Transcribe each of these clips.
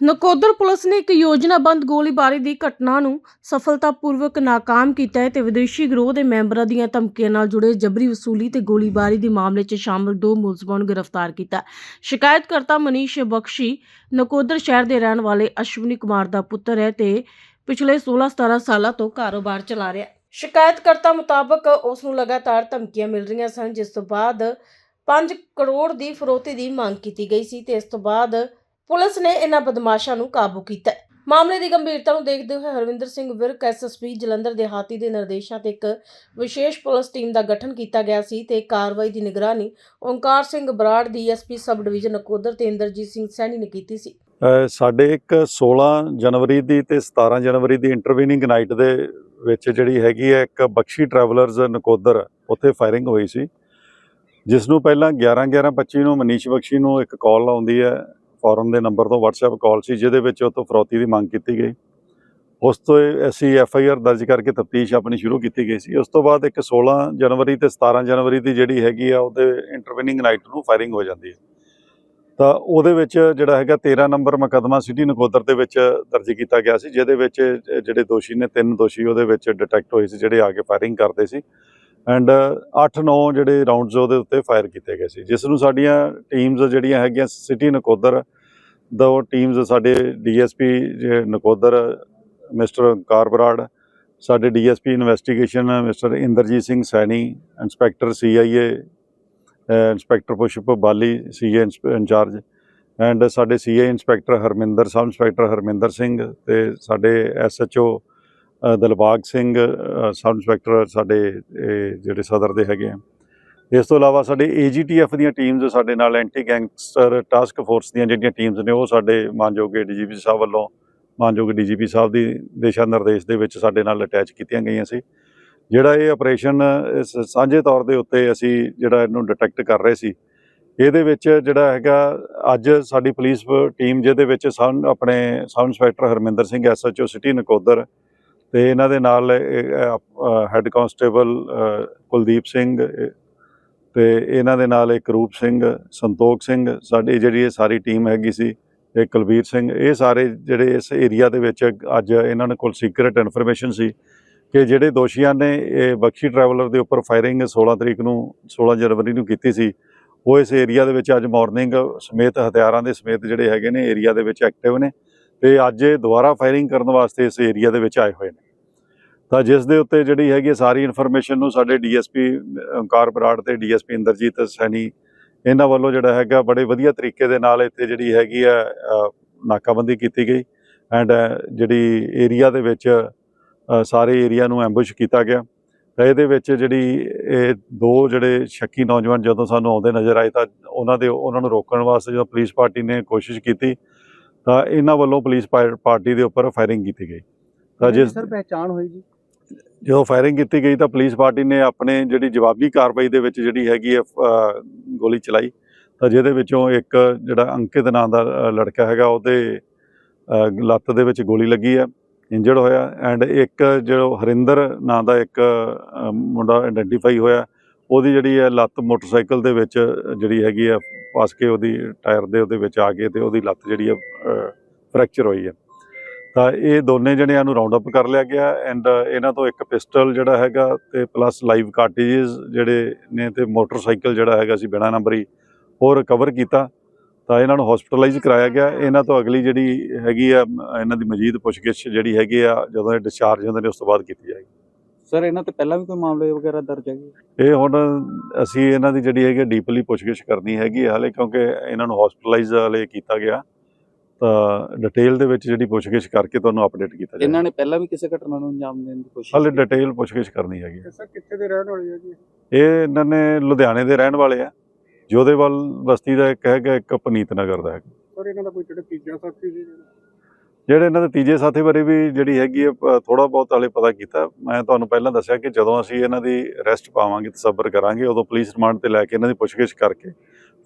Nakodar police ਨੇ ਇੱਕ ਯੋਜਨਾਬੰਦ ਗੋਲੀਬਾਰੀ ਦੀ ਘਟਨਾ ਨੂੰ ਸਫਲਤਾਪੂਰਵਕ ਨਾਕਾਮ ਕੀਤਾ ਹੈ ਤੇ ਵਿਦੇਸ਼ੀ ਗਰੋਹ ਦੇ ਮੈਂਬਰਾਂ ਦੀਆਂ ਧਮਕੀਆਂ ਨਾਲ ਜੁੜੇ ਜਬਰੀ ਵਸੂਲੀ ਤੇ ਗੋਲੀਬਾਰੀ ਦੇ ਮਾਮਲੇ 'ਚ ਸ਼ਾਮਲ ਦੋ ਮੁਲਜ਼ਮਾਂ ਨੂੰ ਗ੍ਰਿਫਤਾਰ ਕੀਤਾ। ਸ਼ਿਕਾਇਤਕਰਤਾ ਮਨੀਸ਼ ਬਖਸ਼ੀ ਨਕੋਦਰ ਸ਼ਹਿਰ ਦੇ ਰਹਿਣ ਵਾਲੇ ਅਸ਼ਵਨੀ ਕੁਮਾਰ ਦਾ ਪੁੱਤਰ ਹੈ ਤੇ ਪਿਛਲੇ 16-17 ਸਾਲਾਂ ਤੋਂ ਕਾਰੋਬਾਰ ਚਲਾ ਰਿਹਾ ਹੈ। ਸ਼ਿਕਾਇਤਕਰਤਾ ਮੁਤਾਬਕ ਉਸ ਨੂੰ ਲਗਾਤਾਰ ਧਮਕੀਆਂ ਮਿਲ ਰਹੀਆਂ ਸਨ, ਜਿਸ ਤੋਂ ਬਾਅਦ 5 ਕਰੋੜ ਦੀ ਫਰੋਤੀ ਦੀ ਮੰਗ ਕੀਤੀ ਗਈ ਸੀ ਤੇ ਇਸ ਤੋਂ ਬਾਅਦ ਪੁਲਿਸ ਨੇ ਇਹਨਾਂ ਬਦਮਾਸ਼ਾਂ ਨੂੰ ਕਾਬੂ ਕੀਤਾ ਹੈ। ਮਾਮਲੇ ਦੀ ਗੰਭੀਰਤਾ ਨੂੰ ਦੇਖਦੇ ਹੋਏ ਹਰਵਿੰਦਰ ਸਿੰਘ ਵਿਰਕ ਐਸਐਸਪੀ ਜਲੰਧਰ ਦੇ ਦੇ ਨਿਰਦੇਸ਼ਾਂ ਤੇ ਇੱਕ ਵਿਸ਼ੇਸ਼ ਪੁਲਿਸ ਟੀਮ ਦਾ ਗਠਨ ਕੀਤਾ ਗਿਆ ਸੀ ਤੇ ਕਾਰਵਾਈ ਦੀ ਨਿਗਰਾਨੀ Onkar Singh Brar DSP sub division Nakodar ਤੇ ਇੰਦਰਜੀਤ ਸਿੰਘ ਸੈਣੀ ਨੇ ਕੀਤੀ ਸੀ ਸਾਡੇ ਇੱਕ 16 ਜਨਵਰੀ ਦੀ ਤੇ 17 ਜਨਵਰੀ ਦੀ ਇੰਟਰਵੀਨਿੰਗ ਨਾਈਟ ਦੇ ਵਿੱਚ ਜਿਹੜੀ ਹੈਗੀ ਹੈ, ਇੱਕ ਬਖਸ਼ੀ ਟਰੈਵਲਰਸ ਨਕੋਦਰ ਉੱਥੇ ਫਾਇਰਿੰਗ ਹੋਈ ਸੀ ਜਿਸ ਨੂੰ ਪਹਿਲਾਂ 11 11 25 ਨੂੰ ਮਨੀਸ਼ ਬਖਸ਼ੀ ਨੂੰ ਇੱਕ ਕਾਲ ਆਉਂਦੀ ਹੈ ਫੋਰਨ ਦੇ ਨੰਬਰ ਤੋਂ WhatsApp ਕਾਲ ਸੀ, ਜਿਹਦੇ ਵਿੱਚ ਉਹ ਤੋਂ ਫਰੌਤੀ ਦੀ ਮੰਗ ਕੀਤੀ ਗਈ। ਉਸ ਤੋਂ ਅਸੀਂ ਐਫ ਆਈ ਆਰ ਦਰਜ ਕਰਕੇ ਤਫਤੀਸ਼ ਆਪਣੀ ਸ਼ੁਰੂ ਕੀਤੀ ਗਈ ਸੀ। ਉਸ ਤੋਂ ਬਾਅਦ ਇੱਕ 16 ਜਨਵਰੀ ਤੇ 17 ਜਨਵਰੀ ਦੀ ਜਿਹੜੀ ਹੈਗੀ ਆ, ਉਹਦੇ ਇੰਟਰਵਿਨਿੰਗ ਨਾਈਟ ਨੂੰ ਫਾਇਰਿੰਗ ਹੋ ਜਾਂਦੀ ਹੈ। ਤਾਂ ਉਹਦੇ ਵਿੱਚ ਜਿਹੜਾ ਹੈਗਾ 13 ਨੰਬਰ ਮੁਕੱਦਮਾ ਸਿਟੀ ਨਕੋਦਰ ਦੇ ਵਿੱਚ ਦਰਜ ਕੀਤਾ ਗਿਆ ਸੀ, ਜਿਹਦੇ ਵਿੱਚ ਜਿਹੜੇ ਦੋਸ਼ੀ ਨੇ, ਤਿੰਨ ਦੋਸ਼ੀ ਉਹਦੇ ਵਿੱਚ ਡਿਟੈਕਟ ਹੋਏ ਸੀ, ਜਿਹੜੇ ਆ ਕੇ ਫਾਇਰਿੰਗ ਕਰਦੇ ਸੀ। ਐਂਡ 8-9 uh, ਜਿਹੜੇ ਰਾਉਂਡਸ ਉਹਦੇ ਉੱਤੇ ਫਾਇਰ ਕੀਤੇ ਗਏ ਸੀ। ਜਿਸ ਨੂੰ ਸਾਡੀਆਂ ਟੀਮਸ ਜਿਹੜੀਆਂ ਹੈਗੀਆਂ ਸਿਟੀ ਨਕੋਦਰ ਦੋ ਟੀਮਸ ਸਾਡੇ ਡੀਐਸਪੀ ਨਕੋਦਰ ਮਿਸਟਰ ਕਾਰਬਰਾੜ ਸਾਡੇ DSP investigation mister Inderjit Singh Saini inspector CIA inspector Pushp Bali CA incharge and ਸਾਡੇ CA inspector Harminder sub inspector Harminder Singh ਤੇ ਸਾਡੇ SHO Dilbagh Singh sub inspector ਸਾਡੇ, ਇਹ ਜਿਹੜੇ ਸਦਰ ਦੇ ਹੈਗੇ ਆ। ਇਸ ਤੋਂ ਇਲਾਵਾ ਸਾਡੇ ਏਜੀਟੀਐਫ ਦੀਆਂ ਟੀਮਸ ਸਾਡੇ ਨਾਲ ਐਂਟੀ ਗੈਂਗਸਟਰ ਟਾਸਕ ਫੋਰਸ ਦੀਆਂ ਜਿਹੜੀਆਂ ਟੀਮਸ ਨੇ, ਉਹ ਸਾਡੇ ਮਾਨਯੋਗ ਡੀਜੀਪੀ ਸਾਹਿਬ ਵੱਲੋਂ, ਮਾਨਯੋਗ ਡੀਜੀਪੀ ਸਾਹਿਬ ਦੀ ਦਿਸ਼ਾ ਨਿਰਦੇਸ਼ ਦੇ ਵਿੱਚ ਸਾਡੇ ਨਾਲ ਅਟੈਚ ਕੀਤੀਆਂ ਗਈਆਂ ਸੀ। ਜਿਹੜਾ ਇਹ ਆਪਰੇਸ਼ਨ ਸਾਂਝੇ ਤੌਰ ਦੇ ਉੱਤੇ ਅਸੀਂ ਜਿਹੜਾ ਇਹਨੂੰ ਡਿਟੈਕਟ ਕਰ ਰਹੇ ਸੀ, ਇਹਦੇ ਵਿੱਚ ਜਿਹੜਾ ਹੈਗਾ, ਅੱਜ ਸਾਡੀ ਪੁਲਿਸ ਟੀਮ ਜਿਹਦੇ ਵਿੱਚ ਸਨ, ਆਪਣੇ sub inspector Harminder Singh SHO city Nakodar ਤੇ ਇਹਨਾਂ ਦੇ ਨਾਲ ਹੈੱਡ ਕਾਂਸਟੇਬਲ ਕੁਲਦੀਪ ਸਿੰਘ, ਇਹ- ਤੇ ਇਹਨਾਂ ਦੇ ਨਾਲ ਇੱਕ ਰੂਪ ਸਿੰਘ, ਸੰਤੋਖ ਸਿੰਘ, ਸਾਡੀ ਜਿਹੜੀ ਇਹ ਸਾਰੀ ਟੀਮ ਹੈਗੀ ਸੀ ਤੇ ਕੁਲਬੀਰ ਸਿੰਘ, ਇਹ ਸਾਰੇ ਜਿਹੜੇ ਇਸ ਏਰੀਆ ਦੇ ਵਿੱਚ ਅੱਜ ਇਹਨਾਂ ਨੇ ਕੋਲ ਸੀਕ੍ਰੀਟ ਇਨਫੋਰਮੇਸ਼ਨ ਸੀ ਕਿ ਜਿਹੜੇ ਦੋਸ਼ੀਆਂ ਨੇ ਇਹ ਬਖਸ਼ੀ ਟਰੈਵਲਰ ਦੇ ਉੱਪਰ ਫਾਇਰਿੰਗ 16 ਤਰੀਕ ਨੂੰ 16 ਜਨਵਰੀ ਨੂੰ ਕੀਤੀ ਸੀ, ਉਹ ਇਸ ਏਰੀਆ ਦੇ ਵਿੱਚ ਅੱਜ ਮਾਰਨਿੰਗ ਸਮੇਤ ਹਥਿਆਰਾਂ ਦੇ ਸਮੇਤ ਜਿਹੜੇ ਹੈਗੇ ਨੇ ਏਰੀਆ ਦੇ ਵਿੱਚ ਐਕਟਿਵ ਨੇ। ਤੇ ਅੱਜ ਇਹ ਦੁਬਾਰਾ ਫਾਇਰਿੰਗ ਕਰਨ ਵਾਸਤੇ ਇਸ ਏਰੀਆ ਦੇ ਵਿੱਚ ਆਏ ਹੋਏ ਨੇ। ਤਾਂ ਜਿਸ ਦੇ ਉੱਤੇ ਜਿਹੜੀ ਹੈਗੀ ਹੈ ਸਾਰੀ ਇਨਫੋਰਮੇਸ਼ਨ ਨੂੰ ਸਾਡੇ ਡੀਐਸਪੀ ਓਂਕਾਰ ਬਰਾੜ ਤੇ ਡੀਐਸਪੀ ਇੰਦਰਜੀਤ ਸੈਣੀ, ਇਹਨਾਂ ਵੱਲੋਂ ਜਿਹੜਾ ਹੈਗਾ ਬੜੇ ਵਧੀਆ ਤਰੀਕੇ ਦੇ ਨਾਲ ਇੱਥੇ ਜਿਹੜੀ ਹੈਗੀ ਆ ਨਾਕਾਬੰਦੀ ਕੀਤੀ ਗਈ ਐਂਡ ਜਿਹੜੀ ਏਰੀਆ ਦੇ ਵਿੱਚ ਸਾਰੇ ਏਰੀਆ ਨੂੰ ਐਂਬੁਸ਼ ਕੀਤਾ ਗਿਆ। ਤਾਂ ਇਹਦੇ ਵਿੱਚ ਜਿਹੜੀ ਇਹ ਦੋ ਜਿਹੜੇ ਸ਼ੱਕੀ ਨੌਜਵਾਨ ਜਦੋਂ ਸਾਨੂੰ ਆਉਂਦੇ ਨਜ਼ਰ ਆਏ ਤਾਂ ਉਹਨਾਂ ਦੇ, ਉਹਨਾਂ ਨੂੰ ਰੋਕਣ ਵਾਸਤੇ ਜਦੋਂ ਪੁਲਿਸ ਪਾਰਟੀ ਨੇ ਕੋਸ਼ਿਸ਼ ਕੀਤੀ ਤਾਂ ਇਹਨਾਂ ਵੱਲੋਂ ਪੁਲਿਸ ਪਾਰਟੀ ਦੇ ਉੱਪਰ ਫਾਇਰਿੰਗ ਕੀਤੀ ਗਈ। ਤਾਂ ਜਿਸ ਸਰ ਪਹਿਚਾਣ ਹੋਈ ਜੀ? ਜਦੋਂ ਫਾਇਰਿੰਗ ਕੀਤੀ ਗਈ ਤਾਂ ਪੁਲਿਸ ਪਾਰਟੀ ਨੇ ਆਪਣੇ ਜਿਹੜੀ ਜਵਾਬੀ ਕਾਰਵਾਈ ਦੇ ਵਿੱਚ ਜਿਹੜੀ ਹੈਗੀ ਹੈ ਗੋਲੀ ਚਲਾਈ। ਤਾਂ ਜਿਹਦੇ ਵਿੱਚੋਂ ਇੱਕ ਜਿਹੜਾ ਅੰਕਿਤ ਨਾਂ ਦਾ ਲੜਕਾ ਹੈਗਾ ਉਹਦੇ ਲੱਤ ਦੇ ਵਿੱਚ ਗੋਲੀ ਲੱਗੀ ਹੈ ਇੰਜਰਡ ਹੋਇਆ। ਐਂਡ ਇੱਕ ਜਿਹੜਾ ਹਰਿੰਦਰ ਨਾਂ ਦਾ ਇੱਕ ਮੁੰਡਾ ਆਇਡੈਂਟੀਫਾਈ ਹੋਇਆ। ਉਹਦੀ ਜਿਹੜੀ ਹੈ ਲੱਤ ਮੋਟਰਸਾਈਕਲ ਦੇ ਵਿੱਚ ਜਿਹੜੀ ਹੈਗੀ ਆ ਫਸ ਕੇ ਉਹਦੀ ਟਾਇਰ ਦੇ ਉਹਦੇ ਵਿੱਚ ਆ ਕੇ ਤੇ ਉਹਦੀ ਲੱਤ ਜਿਹੜੀ ਹੈ ਫ੍ਰੈਕਚਰ ਹੋਈ ਹੈ। ਤਾਂ ਇਹ ਦੋਨੇ ਜਣਿਆਂ ਨੂੰ ਰਾਉਂਡ ਅਪ ਕਰ ਲਿਆ ਗਿਆ ਐਂਡ ਇਹਨਾਂ ਤੋਂ ਇੱਕ ਪਿਸਟਲ ਜਿਹੜਾ ਹੈਗਾ ਤੇ ਪਲੱਸ ਲਾਈਵ ਕਾਰਟ੍ਰਿਜਸ ਜਿਹੜੇ ਨੇ ਤੇ ਮੋਟਰਸਾਈਕਲ ਜਿਹੜਾ ਹੈਗਾ ਸੀ ਬਿਨਾ ਨੰਬਰੀ ਉਹ ਰਿਕਵਰ ਕੀਤਾ। ਤਾਂ ਇਹਨਾਂ ਨੂੰ ਹਸਪੀਟਲਾਈਜ਼ ਕਰਾਇਆ ਗਿਆ। ਇਹਨਾਂ ਤੋਂ ਅਗਲੀ ਜਿਹੜੀ ਹੈਗੀ ਆ ਇਹਨਾਂ ਦੀ ਮਜੀਦ ਪੁੱਛਗਿੱਛ ਜਿਹੜੀ ਹੈਗੀ ਆ, ਜਦੋਂ ਇਹ ਡਿਸਚਾਰਜ ਹੁੰਦੇ ਨੇ, ਉਸ ਤੋਂ ਬਾਅਦ ਕੀਤੀ ਜਾਏਗੀ। ਸਰ ਇਹਨਾਂ ਤੇ ਪਹਿਲਾਂ ਵੀ ਕੋਈ ਮਾਮਲੇ ਵਗੈਰਾ ਦਰਜ ਹੈਗੇ? ਇਹ ਹੁਣ ਅਸੀਂ ਇਹਨਾਂ ਦੀ ਜਿਹੜੀ ਹੈਗੀ ਡੀਪਲੀ ਪੁੱਛਗਿੱਛ ਕਰਨੀ ਹੈਗੀ ਹੈ ਹਾਲੇ ਕਿਉਂਕਿ ਇਹਨਾਂ ਨੂੰ ਹਸਪੀਟਲਾਈਜ਼ ਹਾਲੇ ਕੀਤਾ ਗਿਆ। ਤਾਂ ਡਿਟੇਲ ਦੇ ਵਿੱਚ ਜਿਹੜੀ ਪੁੱਛਗਿੱਛ ਕਰਕੇ ਤੁਹਾਨੂੰ ਅਪਡੇਟ ਕੀਤਾ ਜਾਏਗਾ। ਇਹਨਾਂ ਨੇ ਪਹਿਲਾਂ ਵੀ ਕਿਸੇ ਘਟਨਾ ਨੂੰ ਅੰਜਾਮ ਦੇਣ ਦੀ ਕੋਸ਼ਿਸ਼ ਹਾਲੇ? ਡਿਟੇਲ ਪੁੱਛਗਿੱਛ ਕਰਨੀ ਹੈਗੀ ਹੈ। ਸਰ ਕਿੱਥੇ ਦੇ ਰਹਿਣ ਵਾਲੇ ਆ ਜੀ? ਇਹ ਇਹਨਾਂ ਨੇ ਲੁਧਿਆਣੇ ਦੇ ਰਹਿਣ ਵਾਲੇ ਆ। ਜੋਧੇਵਾਲ ਬਸਤੀ ਦਾ ਇੱਕ ਹੈਗਾ ਇੱਕ ਪਨੀਤ ਨਗਰ ਦਾ ਹੈਗਾ। ਸਰ ਇਹਨਾਂ ਦਾ ਕੋਈ ਜਿਹੜਾ ਤੀਜਾ ਸਾਥੀ ਸੀ ਜਿਹੜੇ? ਇਹਨਾਂ ਦੇ ਤੀਜੇ ਸਾਥੀ ਬਾਰੇ ਵੀ ਜਿਹੜੀ ਹੈਗੀ ਹੈ ਥੋੜਾ ਬਹੁਤ ਹਾਲੇ ਪਤਾ ਕੀਤਾ। ਮੈਂ ਤੁਹਾਨੂੰ ਪਹਿਲਾਂ ਦੱਸਿਆ ਕਿ ਜਦੋਂ ਅਸੀਂ ਇਹਨਾਂ ਦੀ ਅਰੈਸਟ ਪਾਵਾਂਗੇ ਤਸੱਬਰ ਕਰਾਂਗੇ ਉਦੋਂ ਪੁਲਿਸ ਰਿਮਾਂਡ ਤੇ ਲੈ ਕੇ ਇਹਨਾਂ ਦੀ ਪੁੱਛਗਿੱਛ ਕਰਕੇ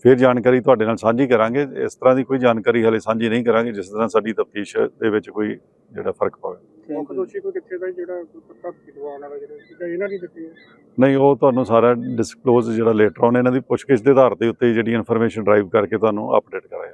ਫਿਰ ਜਾਣਕਾਰੀ ਤੁਹਾਡੇ ਨਾਲ ਸਾਂਝੀ ਕਰਾਂਗੇ। ਇਸ ਤਰ੍ਹਾਂ ਦੀ ਕੋਈ ਜਾਣਕਾਰੀ ਹਾਲੇ ਸਾਂਝੀ ਨਹੀਂ ਕਰਾਂਗੇ ਜਿਸ ਤਰ੍ਹਾਂ ਸਾਡੀ ਤਫਤੀਸ਼ ਦੇ ਵਿੱਚ ਕੋਈ ਜਿਹੜਾ ਫ਼ਰਕ ਪਵੇ। ਮੁੱਖ ਦੋਸ਼ੀ ਕੋਈ ਕਿੱਥੇ ਦਾ ਜਿਹੜਾ ਪੱਕਾ ਦਿਵਾਉਣ ਵਾਲਾ ਜਿਹੜਾ ਇਹਨਾਂ ਦੀ ਦਿੱਤੀ ਨਹੀਂ ਉਹ ਤੁਹਾਨੂੰ ਸਾਰਾ ਡਿਸਕਲੋਜ਼ ਜਿਹੜਾ ਲੇਟਰ ਔਨ ਇਹਨਾਂ ਦੀ ਪੁੱਛਗਿੱਛ ਦੇ ਆਧਾਰ ਦੇ ਉੱਤੇ ਜਿਹੜੀ ਇਨਫੋਰਮੇਸ਼ਨ ਡਰਾਈਵ ਕਰਕੇ ਤੁਹਾਨੂੰ ਅਪਡੇਟ ਕਰਾਂਗੇ